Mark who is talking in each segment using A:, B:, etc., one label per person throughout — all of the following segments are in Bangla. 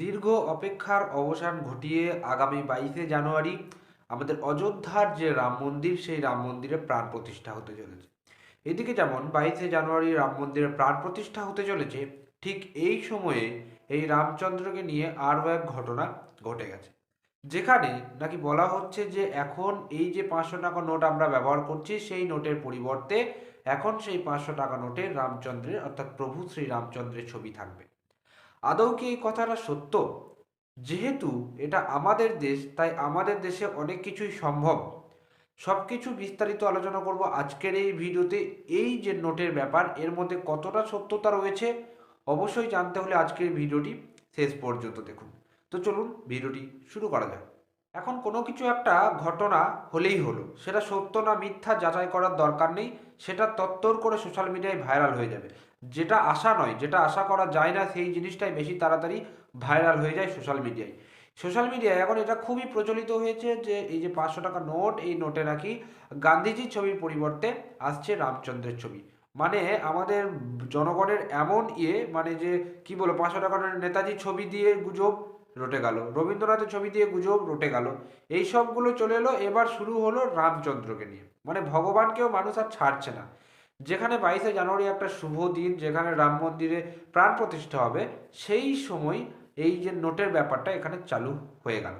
A: দীর্ঘ অপেক্ষার অবসান ঘটিয়ে আগামী বাইশে জানুয়ারি আমাদের অযোধ্যার যে রাম মন্দির, সেই রাম মন্দিরে প্রাণ প্রতিষ্ঠা হতে চলেছে। এদিকে যেমন বাইশে জানুয়ারি রাম মন্দিরে প্রাণ প্রতিষ্ঠা হতে চলেছে, ঠিক এই সময়ে এই রামচন্দ্রকে নিয়ে আরও এক ঘটনা ঘটে গেছে। যেখানে নাকি বলা হচ্ছে যে এখন এই যে পাঁচশো টাকা নোট আমরা ব্যবহার করছি, সেই নোটের পরিবর্তে এখন সেই পাঁচশো টাকা নোটে রামচন্দ্রের, অর্থাৎ প্রভু শ্রী রামচন্দ্রের ছবি থাকবে। আদৌ কি এই কথাটা সত্য? যেহেতু এটা আমাদের দেশ, তাই আমাদের দেশে অনেক কিছুই সম্ভব। সব কিছু বিস্তারিত আলোচনা করব আজকের এই ভিডিওতে। এই যে নোটের ব্যাপার, এর মধ্যে কতটা সত্যতা রয়েছে, অবশ্যই জানতে হলে আজকের ভিডিওটি শেষ পর্যন্ত দেখুন। তো চলুন ভিডিওটি শুরু করা যাক। এখন কোনো কিছু একটা ঘটনা হলেই হলো। সেটা সত্য না মিথ্যা যাচাই করার দরকার নেই। সেটা তত্তর করে সোশ্যাল মিডিয়ায় ভাইরাল হয়ে যাবে। যেটা আশা নয়, যেটা আশা করা যায় না, সেই জিনিসটাই বেশি তাড়াতাড়ি ভাইরাল হয়ে যায় সোশ্যাল মিডিয়ায় সোশ্যাল মিডিয়ায় এখন এটা খুবই প্রচলিত হয়েছে যে, এই যে পাঁচশো টাকা নোট, এই নোটে নাকি গান্ধীজির ছবির পরিবর্তে আসছে রামচন্দ্রের ছবি। মানে আমাদের জনগণের এমন ইয়ে মানে যে, কি বলো পাঁচশো টাকার নেতাজির ছবি দিয়ে গুজব রটে গেল, রবীন্দ্রনাথের ছবি দিয়ে গুজব রটে গেল, এই সবগুলো চলে এলো, এবার শুরু হলো রামচন্দ্রকে নিয়ে। মানে ভগবানকেও মানুষ আর ছাড়ছে না। যেখানে বাইশে জানুয়ারি একটা শুভ দিন, যেখানে রাম মন্দিরে প্রাণ প্রতিষ্ঠা হবে, সেই সময় এই যে নোটের ব্যাপারটা এখানে চালু হয়ে গেল।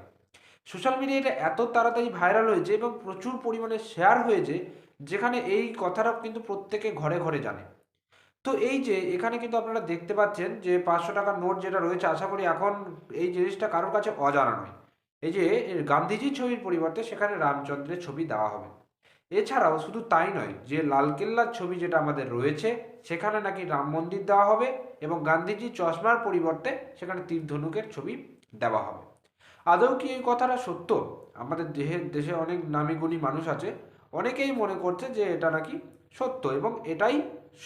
A: সোশ্যাল মিডিয়াটা এত তাড়াতাড়ি ভাইরাল হয়েছে এবং প্রচুর পরিমাণে শেয়ার হয়েছে, যেখানে এই কথাটা কিন্তু প্রত্যেকে ঘরে ঘরে জানে। তো এই যে এখানে কিন্তু আপনারা দেখতে পাচ্ছেন যে পাঁচশো টাকার নোট যেটা রয়েছে, আশা করি এখন এই জিনিসটা কারোর কাছে অজানা নয়। এই যে গান্ধীজির ছবির পরিবর্তে সেখানে রামচন্দ্রের ছবি দেওয়া হবে। এছাড়াও শুধু তাই নয়, যে লালকেল্লার ছবি যেটা আমাদের রয়েছে, সেখানে নাকি রাম মন্দির দেওয়া হবে এবং গান্ধীজি চশমার পরিবর্তে সেখানে তীর ধনুকের ছবি দেওয়া হবে। আদৌ কি এই কথাটা সত্য? আমাদের দেহে, দেশে অনেক নামি গুণী মানুষ আছে, অনেকেই মনে করছে যে এটা নাকি সত্য এবং এটাই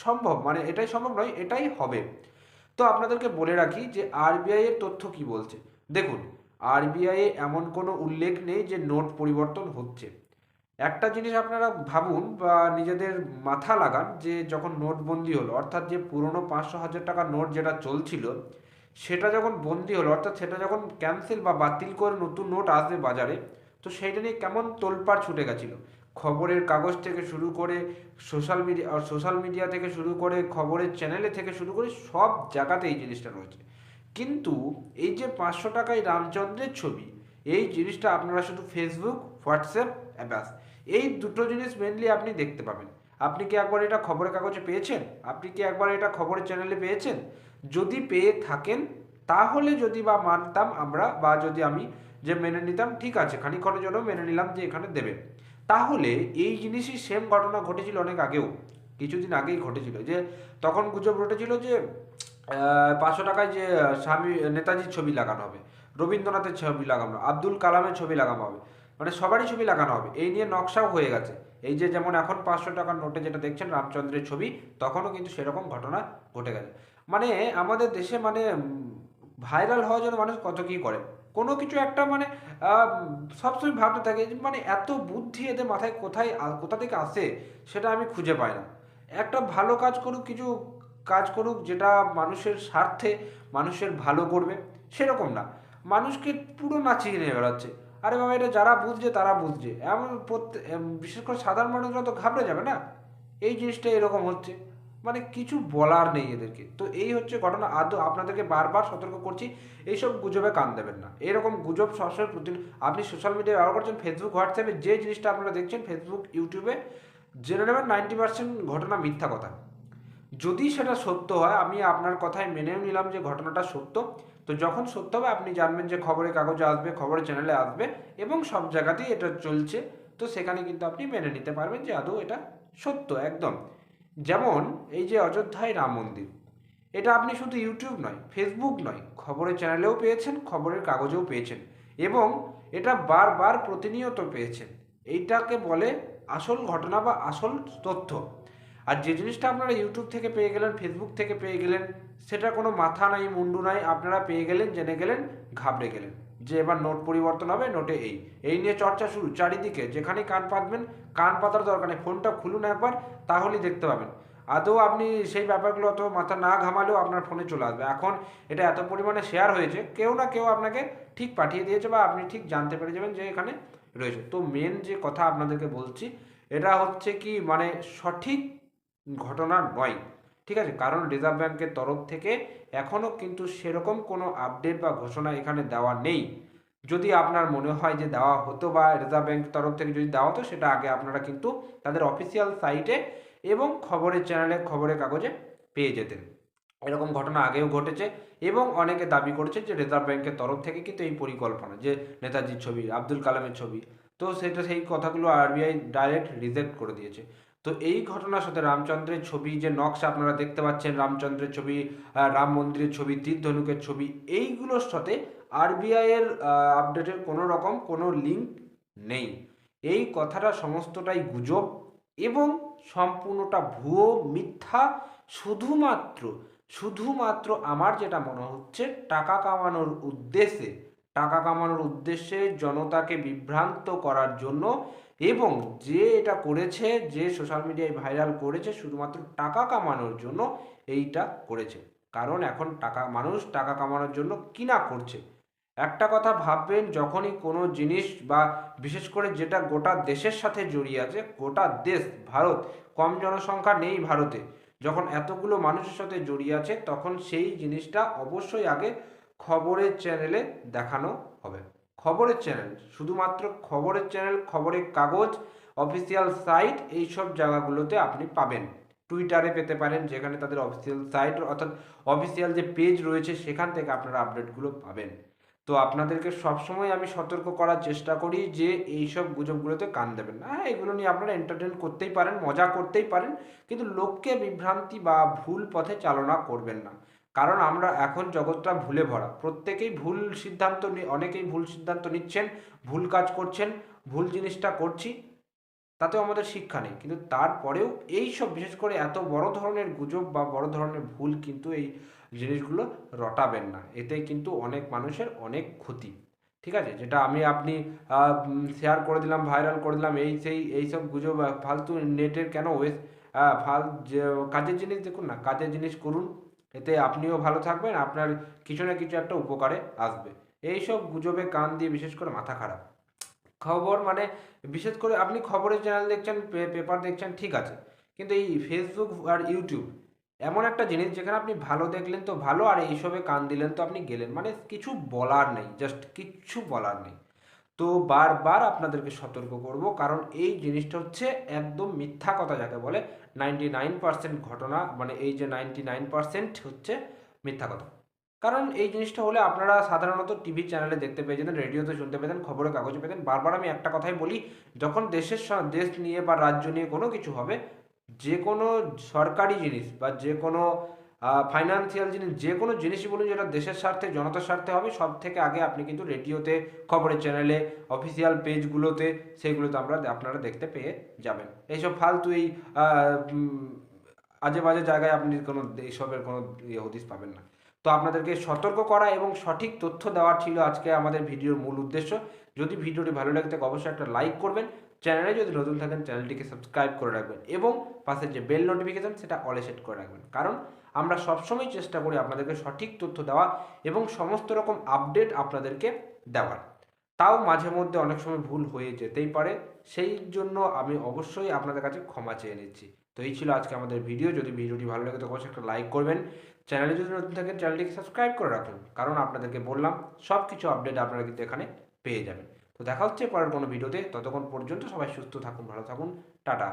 A: সম্ভব মানে এটাই সম্ভব নয়, এটাই হবে। তো আপনাদেরকে বলে রাখি যে আরবিআই এর তথ্য কি বলছে? দেখুন, আরবিআই এমন কোনো উল্লেখ নেই যে নোট পরিবর্তন হচ্ছে। একটা জিনিস আপনারা ভাবুন বা নিজেদের মাথা লাগান যে যখন নোটবন্দি হলো, অর্থাৎ যে পুরনো পাঁচশো হাজার টাকার নোট যেটা চলছিল, সেটা যখন বন্দি হলো, অর্থাৎ সেটা যখন ক্যান্সেল বা বাতিল করে নতুন নোট আসবে বাজারে, তো সেইটা নিয়ে কেমন তোলপাড় ছুটে গেছিল? খবরের কাগজ থেকে শুরু করে সোশ্যাল মিডিয়া সোশ্যাল মিডিয়া থেকে শুরু করে খবরের চ্যানেলে থেকে শুরু করে সব জায়গাতে এই জিনিসটা রয়েছে। কিন্তু এই যে পাঁচশো টাকায় রামচন্দ্রের ছবি এই জিনিসটা আপনারা শুধু ফেসবুক হোয়াটসঅ্যাপ ব্যাস এই দুটো জিনিস মেনলি আপনি দেখতে পাবেন। আপনি কি একবার এটা খবরের কাগজে পেয়েছেন? আপনি কি একবার এটা খবরের চ্যানেলে পেয়েছেন? যদি পেয়ে থাকেন, তাহলে যদি বা মানতাম আমরা, বা যদি আমি যে মেনে নিতাম, ঠিক আছে খানিক্ষণের জন্য মেনে নিলাম যে এখানে দেবে তাহলে এই জিনিসই সেম ঘটনা ঘটেছিল অনেক আগেও। কিছুদিন আগেই ঘটেছিল। যে তখন গুজব রটেছিল যে পাঁচশো টাকায় যে স্বামী, নেতাজির ছবি লাগানো হবে। রবীন্দ্রনাথের ছবি লাগানো, আব্দুল কালামের ছবি লাগানো হবে। মানে সবারই ছবি লাগানো হবে। এই নিয়ে নকশাও হয়ে গেছে। এই যে যেমন এখন পাঁচশো টাকার নোটে যেটা দেখছেন রামচন্দ্রের ছবি, তখনও কিন্তু সেরকম ঘটনা ঘটে গেছে। মানে আমাদের দেশে মানে ভাইরাল হওয়ার জন্য মানুষ কত কী করে? কোনো কিছু একটা মানে সবসময় ভাবতে থাকে মানে এত বুদ্ধি এদের মাথায় কোথায় কোথা থেকে আসে, সেটা আমি খুঁজে পাই না। একটা ভালো কাজ করুক, কিছু কাজ করুক, যেটা মানুষের স্বার্থে মানুষের ভালো করবে, সেরকম না। মানুষকে পুরো নাচিয়ে নিয়ে বেড়াচ্ছে। আরে বাবা, এটা যারা বুঝছে তারা বুঝছে। এমন প্রত্যেক বিশেষ করে সাধারণ মানুষরা তো ঘাবড়ে যাবে না? এই জিনিসটা এরকম হচ্ছে। মানে কিছু বলার নেই এদেরকে। তো এই হচ্ছে ঘটনা। আদৌ আপনাদেরকে বারবার সতর্ক করছি, এইসব গুজবে কান দেবেন না। এরকম গুজব সবসময় প্রতিদিন আপনি সোশ্যাল মিডিয়ায় ব্যবহার করছেন ফেসবুক হোয়াটসঅ্যাপে যে জিনিসটা আপনারা দেখছেন ফেসবুক ইউটিউবে জেনে নেবেন নাইনটি পার্সেন্ট ঘটনা মিথ্যা কথা। যদি সেটা সত্য হয়, আমি আপনার কথায় মেনেও নিলাম যে ঘটনাটা সত্য। তো যখন সত্য হবে, আপনি জানবেন যে খবরের কাগজে আসবে খবরের চ্যানেলে আসবে এবং সব জায়গাতেই এটা চলছে। তো সেখানে কিন্তু আপনি মেনে নিতে পারবেন যে আদৌ এটা সত্য, একদম। যেমন এই যে অযোধ্যায় রাম মন্দির, এটা আপনি শুধু ইউটিউব নয় ফেসবুক নয় খবরের চ্যানেলেও পেয়েছেন, খবরের কাগজেও পেয়েছেন এবং এটা বারবার প্রতিনিয়ত পেয়েছেন। এইটাকে বলে আসল ঘটনা বা আসল তথ্য। আর যে জিনিসটা আপনারা ইউটিউব থেকে পেয়ে গেলেন ফেসবুক থেকে পেয়ে গেলেন সেটা কোনো মাথা নাই, মুন্ডু নাই, আপনারা পেয়ে গেলেন, জেনে গেলেন, ঘাবড়ে গেলেন। যে এবার নোট পরিবর্তন হবে, নোটে এই। এই নিয়ে চর্চা শুরু, চারিদিকে, যেখানেই কান পাতবেন, কান পাতার দরকার নেই, ফোনটা খুলুন একবার, তাহলেই দেখতে পাবেন। আদৌ আপনি সেই ব্যাপারগুলো অত মাথা না ঘামালেও আপনার ফোনে চলে আসবে। এখন এটা এত পরিমাণে শেয়ার হয়েছে, কেউ না কেউ আপনাকে ঠিক পাঠিয়ে দিয়েছে বা আপনি ঠিক জানতে পেরে যাবেন যে এখানে রয়েছে। তো মেন যে কথা আপনাদেরকে বলছি, এটা হচ্ছে কি মানে সঠিক ঘটনা নয়। ঠিক আছে? কারণ রিজার্ভ ব্যাংকের তরফ থেকে এখনও কিন্তু সেরকম কোনো আপডেট বা ঘোষণা এখানে দেওয়া নেই। যদি আপনার মনে হয় যে দেওয়া হতো বা রিজার্ভ ব্যাংক তরফ থেকে যদি দেওয়া হতো, সেটা আগে আপনারা কিন্তু তাদের অফিসিয়াল সাইটে এবং খবরের চ্যানেলে, খবরের কাগজে পেয়ে যেতেন। এরকম ঘটনা আগেও ঘটেছে এবং অনেকে দাবি করেছে যে রিজার্ভ ব্যাংকের তরফ থেকে কিন্তু এই পরিকল্পনা, যে নেতাজির ছবি, আব্দুল কালামের ছবি, তো সেটা সেই কথাগুলো আরবিআই ডাইরেক্ট রিজেক্ট করে দিয়েছে। তো এই ঘটনার সাথে রামচন্দ্রের ছবি, যে নকশা আপনারা দেখতে পাচ্ছেন, রামচন্দ্রের ছবি রাম মন্দিরের ছবি তীর ধনুকের ছবি, এইগুলোর সাথে আরবিআই এর আপডেটের কোনো রকম কোনো লিঙ্ক নেই। এই কথাটা সমস্তটাই গুজব এবং সম্পূর্ণটা ভুয়ো মিথ্যা। শুধুমাত্র শুধুমাত্র আমার যেটা মনে হচ্ছে, টাকা কামানোর উদ্দেশ্যে টাকা কামানোর উদ্দেশ্যে জনতাকে বিভ্রান্ত করার জন্য এবং যে এটা করেছে, যে সোশ্যাল মিডিয়ায় ভাইরাল করেছে, শুধুমাত্র টাকা কামানোর জন্য এইটা করেছে। কারণ এখন টাকা, মানুষ টাকা কামানোর জন্য কিনা করছে। একটা কথা ভাববেন, যখনই কোনো জিনিস বা বিশেষ করে যেটা গোটা দেশের সাথে জড়িয়ে আছে, গোটা দেশ, ভারত, কম জনসংখ্যা নেই ভারতে, যখন এতগুলো মানুষের সাথে জড়িয়ে আছে, তখন সেই জিনিসটা অবশ্যই আগে খবরের চ্যানেলে দেখানো হবে। খবরের চ্যানেল, শুধুমাত্র খবরের চ্যানেল, খবরের কাগজ, অফিসিয়াল সাইট, এইসব জায়গাগুলোতে আপনি পাবেন। টুইটারে পেতে পারেন, যেখানে তাদের অফিসিয়াল সাইট, অর্থাৎ অফিসিয়াল যে পেজ রয়েছে, সেখান থেকে আপনারা আপডেটগুলো পাবেন। তো আপনাদেরকে সবসময় আমি সতর্ক করার চেষ্টা করি যে এইসব গুজবগুলোতে কান দেবেন না। হ্যাঁ এগুলো নিয়ে আপনারা এন্টারটেন করতেই পারেন, মজা করতেই পারেন, কিন্তু লোককে বিভ্রান্তি বা ভুল পথে চালনা করবেন না। কারণ আমরা এখন জগৎটা ভুলে ভরা। প্রত্যেকেই ভুল সিদ্ধান্ত অনেকেই ভুল সিদ্ধান্ত নিচ্ছেন, ভুল কাজ করছেন, ভুল জিনিসটা করছি, তাতেও আমাদের শিক্ষা নেই। কিন্তু তারপরেও এই সব বিশেষ করে এত বড় ধরনের গুজব বা বড় ধরনের ভুল কিন্তু এই জিনিসগুলো রটাবেন না। এতে কিন্তু অনেক মানুষের অনেক ক্ষতি। ঠিক আছে? যেটা আমি আপনি শেয়ার করে দিলাম ভাইরাল করে দিলাম, এই সেই, এই সব গুজব ফালতু নেটের কেন ওয়েস্ট ফাল কাজের জিনিস দেখুন না, কাজের জিনিস করুন এতে আপনিও ভালো থাকবেন, আপনার কিছু না কিছু একটা উপকারে আসবে। এইসব গুজবে কান দিয়ে বিশেষ করে মাথা খারাপ। খবর মানে বিশেষ করে আপনি খবরের চ্যানেল দেখছেন পেপার দেখছেন, ঠিক আছে। কিন্তু এই ফেসবুক আর ইউটিউব এমন একটা জিনিস যেখানে আপনি ভালো দেখলেন তো ভালো, আর এইসবে কান দিলেন তো আপনি গেলেন। মানে কিছু বলার নেই জাস্ট কিচ্ছু বলার নেই। তো বারবার আপনাদেরকে সতর্ক করব, কারণ এই জিনিসটা হচ্ছে একদম মিথ্যা কথা যাকে বলে নাইনটি নাইন পার্সেন্ট ঘটনা মানে এই যে নাইনটি নাইন পার্সেন্ট হচ্ছে মিথ্যা কথা। কারণ এই জিনিসটা হলে আপনারা সাধারণত টিভি চ্যানেলে দেখতে পেয়ে যেতেন, রেডিওতে শুনতে পেতেন খবরের কাগজে পেতেন। বারবার আমি একটা কথাই বলি, যখন দেশের দেশ নিয়ে বা রাজ্য নিয়ে কোনো কিছু হবে, যে কোনো সরকারি জিনিস বা যে কোনো ফাইন্যান্সিয়াল জিনিস যে কোনো জিনিসই বলুন যেটা দেশের স্বার্থে, জনতার স্বার্থে হবে সব থেকে আগে আপনি কিন্তু রেডিওতে, খবরের চ্যানেলে অফিসিয়াল পেজগুলোতে সেইগুলোতে আমরা আপনারা দেখতে পেয়ে যাবেন। এইসব ফালতু এই আজে বাজে জায়গায় আপনি কোনো এইসবের কোনো ইয়ে হদিস পাবেন না। তো আপনাদেরকে সতর্ক করা এবং সঠিক তথ্য দেওয়া ছিল আজকে আমাদের ভিডিওর মূল উদ্দেশ্য। যদি ভিডিওটি ভালো লাগে থাকে, অবশ্যই একটা লাইক করবেন। চ্যানেলে যদি নতুন থাকেন, চ্যানেলটিকে সাবস্ক্রাইব করে রাখবেন এবং পাশের যে বেল নোটিফিকেশান সেটা অলে সেট করে রাখবেন। কারণ আমরা সবসময় চেষ্টা করি আপনাদেরকে সঠিক তথ্য দেওয়া এবং সমস্ত রকম আপডেট আপনাদেরকে দেওয়ার। তাও মাঝে মধ্যে অনেক সময় ভুল হয়ে যেতেই পারে, সেই জন্য আমি অবশ্যই আপনাদের কাছে ক্ষমা চেয়ে নিচ্ছি। তো এই ছিল আজকে আমাদের ভিডিও যদি ভিডিওটি ভালো লাগে তো অবশ্যই একটা লাইক করবেন। চ্যানেলে যদি নতুন থাকেন চ্যানেলটিকে সাবস্ক্রাইব করে রাখুন। কারণ আপনাদেরকে বললাম সব কিছু আপডেট আপনারা কিন্তু এখানে পেয়ে যাবেন। তো দেখা হচ্ছে পরের কোনো ভিডিওতে ততক্ষণ পর্যন্ত সবাই সুস্থ থাকুন, ভালো থাকুন। টাটা।